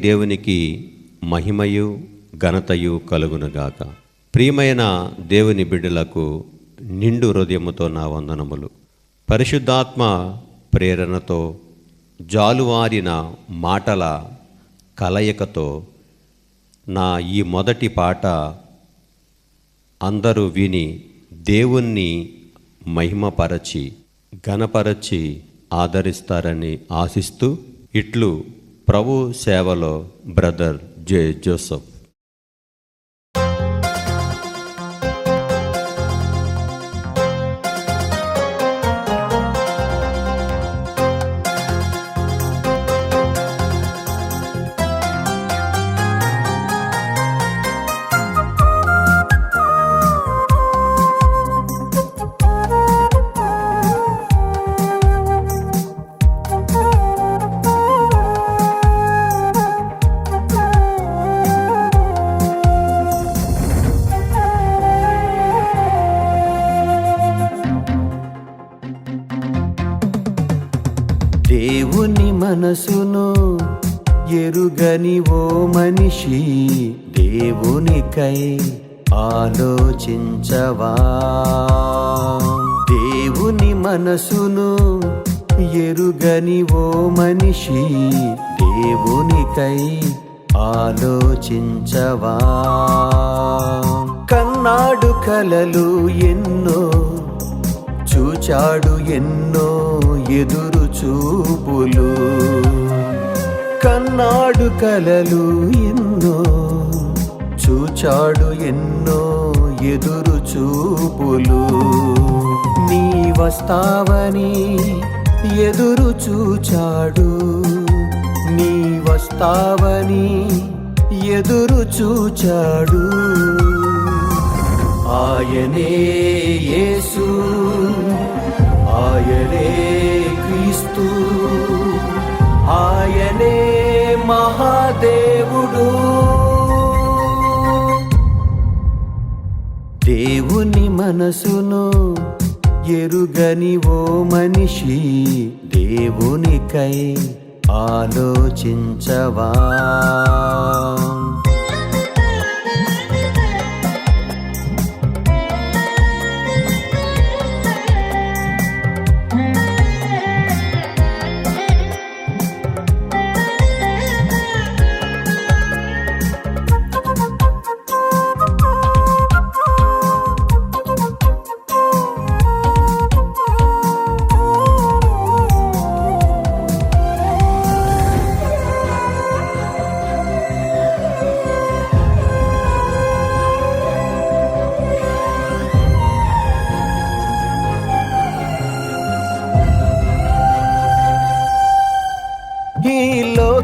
దేవునికి మహిమయు ఘనతయు కలుగునుగాక. ప్రియమైన దేవుని బిడ్డలకు నిండు హృదయముతో నా వందనములు. పరిశుద్ధాత్మ ప్రేరణతో జాలువారిన మాటల కలయికతో నా ఈ మొదటి పాట అందరూ విని దేవుణ్ణి మహిమపరచి ఘనపరచి ఆదరిస్తారని ఆశిస్తూ ఇట్లు ప్రభు సేవలో బ్రదర్ జే జోసఫ్. దేవుని మనసును ఎరుగని ఓ మనిషి దేవునికై ఆలోచించవా? దేవుని మనసును ఎరుగని ఓ మనిషి దేవునికై ఆలోచించవా? కన్నాడు కలలు ఎన్నో చూచాడు ఎన్నో ఎదురు చూపులు. కన్నాడు కలలు ఎన్నో చూచాడు ఎన్నో ఎదురు చూపులు. నీ వస్తావని ఎదురు చూచాడు. నీ వస్తావని ఎదురు చూచాడు. ఆయనే యేసు దేవుడు. దేవుని మనసును ఎరుగని ఓ మనిషి దేవునికై ఆలోచించవా?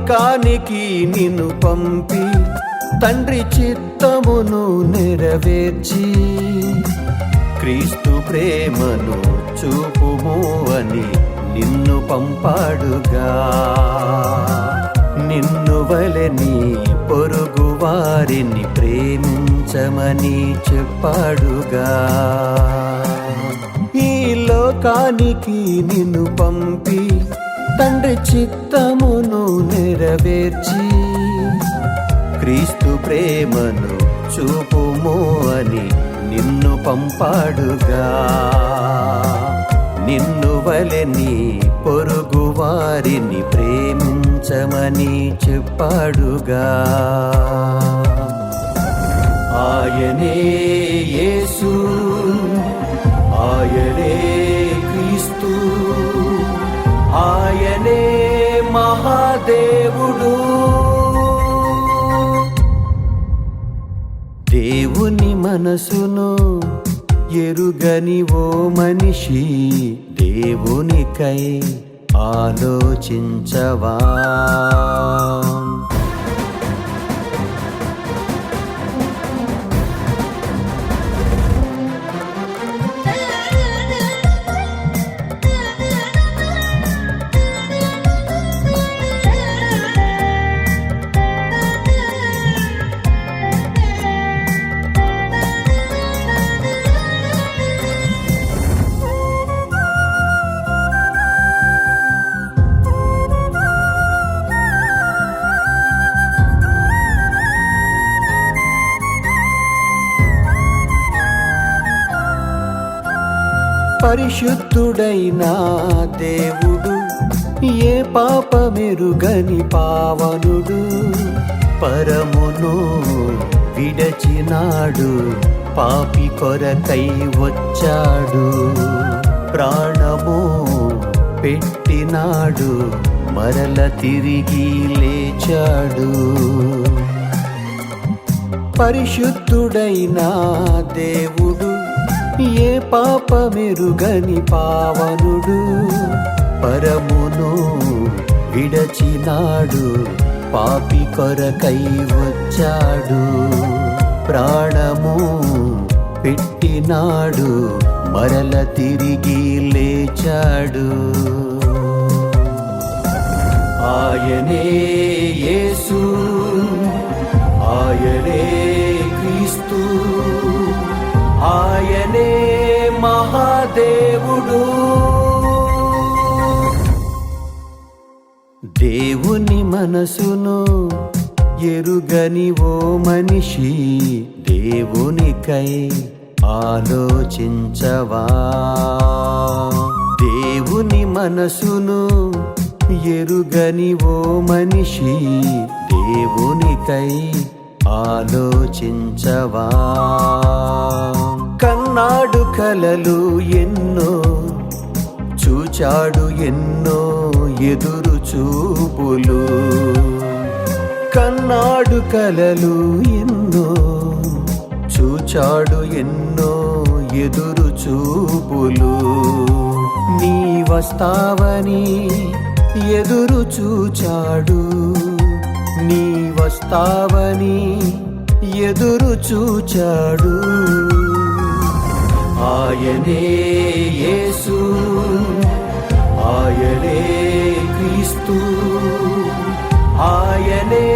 లోకానికి నిన్ను పంపి తండ్రి చిత్తమును నెరవేర్చి క్రీస్తు ప్రేమను చూపుము అని నిన్ను పంపాడుగా. నిన్ను వలని పొరుగు వారిని ప్రేమించమని చెప్పాడుగా. ఈ లోకానికి నిన్ను పంపి తండ్రి చిత్తమును నెరవేర్చి క్రీస్తు ప్రేమను చూపుము అని నిన్ను పంపాడుగా. నిన్ను వలని పొరుగు వారిని ప్రేమించమని చెప్పాడుగా. ఆయనే యేసు ఆయనే దేవుడు. దేవుని మనసును ఎరుగని ఓ మనిషి దేవునికై ఆలోచించవా? పరిశుద్ధుడైన దేవుడు ఏ పాపమెరుగని పావనుడు. పరమును విడచినాడు పాపి కొరకై వచ్చాడు. ప్రాణము పెట్టినాడు మరల తిరిగి లేచాడు. పరిశుద్ధుడైన దేవుడు ఏ పాపమెరుగని పావనుడు పరమును విడచినాడు పాపి కొరకై వచ్చాడు. ప్రాణము పెట్టినాడు మరల తిరిగి లేచాడు. ఆయనే యేసు దేవుని మనసును ఎరుగని ఓ మనిషి దేవునికై ఆలోచించవా? దేవుని మనసును ఎరుగని ఓ మనిషి దేవునికై ఆలోచించవా? కన్నాడు కలలు ఎన్నో చూచాడు ఎన్నో ఎదురు చూపులు కన్నాడు కలలు ఎన్నో చూచాడు ఎన్నో ఎదురు చూపులు. నీ వస్తావని ఎదురు చూచాడు నీ వస్తావని ఎదురు చూచాడు. ఆయనే యేసు ఆయనే క్రీస్తు. ఆయనే